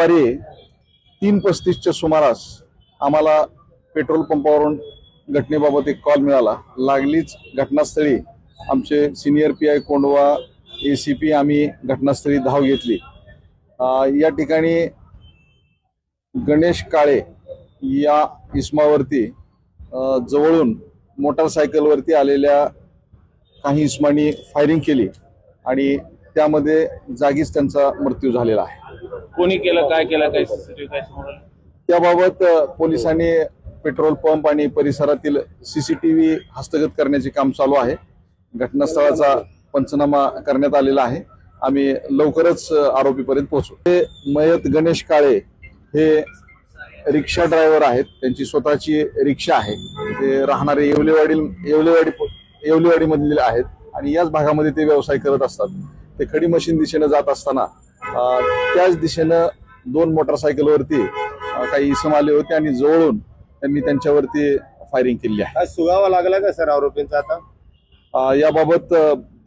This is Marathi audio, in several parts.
दुपारी तीन पस्तीसच्या सुमारास आम्हाला पेट्रोल पंपावरून घटनेबाबत एक कॉल मिळाला. लागलीच घटनास्थळी आमचे senior P I Kondhwa A C P आम्ही घटनास्थळी धाव घेतली. या ठिकाणी गणेश काळे या इस्मावरती जवळून मोटारसायकलवरती आलेल्या काही इस्मानी फायरिंग केली आणि त्यामध्ये जागीच त्यांचा मृत्यू झालेला आहे. कोणी केलं काय केलं काय सीसीटीव्ही काय समोर आलं? त्याबाबत अ, पोलिसांनी पेट्रोल पंप आणि परिसरातील सीसीटीव्ही हस्तगत करण्याचे काम चालू आहे. घटनास्थळाचा पंचनामा करण्यात आलेला आहे. आम्ही लवकरच अ, आरोपीपर्यंत पोहोचू. हे मयत गणेश काळे हे रिक्षा ड्रायव्हर आहेत. त्यांची स्वतःची रिक्षा आहे. ते राहणारे येवलेवाडी येवलेवाडी येवलेवाडीमधले आहेत. आणि याच भागामध्ये ते व्यवसाय करत असतात. ते खडी मशीन दिशेनं जात असताना त्याच दिशेनं दोन मोटरसायकलवरती काही इसम आले होते आणि जवळून त्यांनी त्यांच्यावरती फायरिंग केली आहे. सुगावा लागला का सर आरोपींचा आता? याबाबत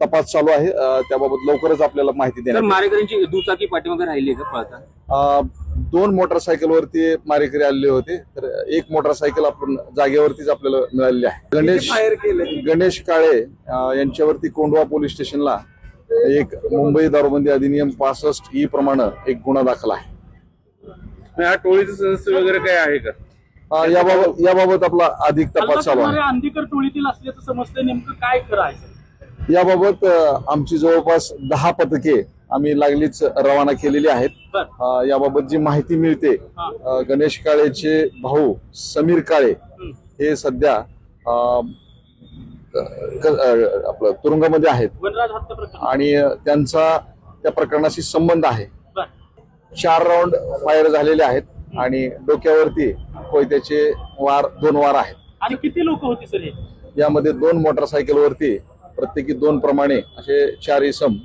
तपास चालू आहे. त्याबाबत लवकरच आपल्याला माहिती येईल. मारेकऱ्यांची दुचाकी पाठीमागे राहिली का पळता अ, दोन मोटरसायकलवरती मारेकरी आलेले होते. तर एक मोटरसायकल आपण जागेवरतीच आपल्याला मिळालेली आहे. गणेश गणेश काळे यांच्यावरती कोंडवा पोलीस स्टेशनला एक मुंबई दारूबंदी अधिनियम पासष्ट ई प्रमाणे एक गुन्हा दाखल आहे. नाही, हा टोळीचं सदस्य वगैरे काय आहे का? अ, याबाबत याबाबत आपला अधिक तपास चालू आहे. करणारे अंधीकर टोळीतील असल्याचं समजतंय नेमकं काय खरं आहे? सर? याबाबत अ, आमची जवळपास दहा पथके आम्ही लागलीच रवाना केलेली आहेत. बर. अ, याबाबत जी माहिती मिळते अ, गणेश काळेचे भाऊ समीर काळे हे सध्या अ, आपलं तुरुंगामध्ये आहेत. आणि त्यांचा त्या प्रकरणाशी संबंध आहे. चार राऊंड फायर झालेले आहेत आणि डोक्यावरती कोयत्याचे वार दोन वार आहेत. आणि किती लोक होती सर यामध्ये दोन मोटरसायकलवरती प्रत्येकी दोन प्रमाणे असे चार इसम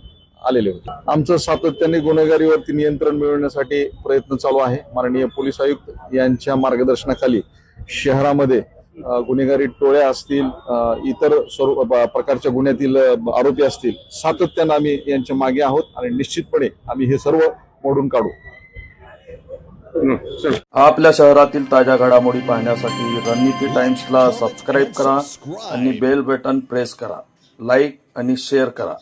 आलेले होते. आमचं सातत्याने गुन्हेगारीवरती नियंत्रण मिळवण्यासाठी प्रयत्न चालू आहे. माननीय पोलीस आयुक्त यांच्या मार्गदर्शनाखाली शहरामध्ये गुन्हेगारी टोळ्या असतील इतर स्वरूप प्रकारच्या गुन्ह्यातील आरोपी असतील सातत्यानं आम्ही यांच्या मागे आहोत आणि निश्चितपणे आम्ही हे सर्व मोडून काढू. हं, आपल्या शहरातील ताज्या घडामोडी पाहण्यासाठी रणनीती टाइम्सला सबस्क्राईब करा आणि बेल बटन प्रेस करा. लाईक आणि शेअर करा.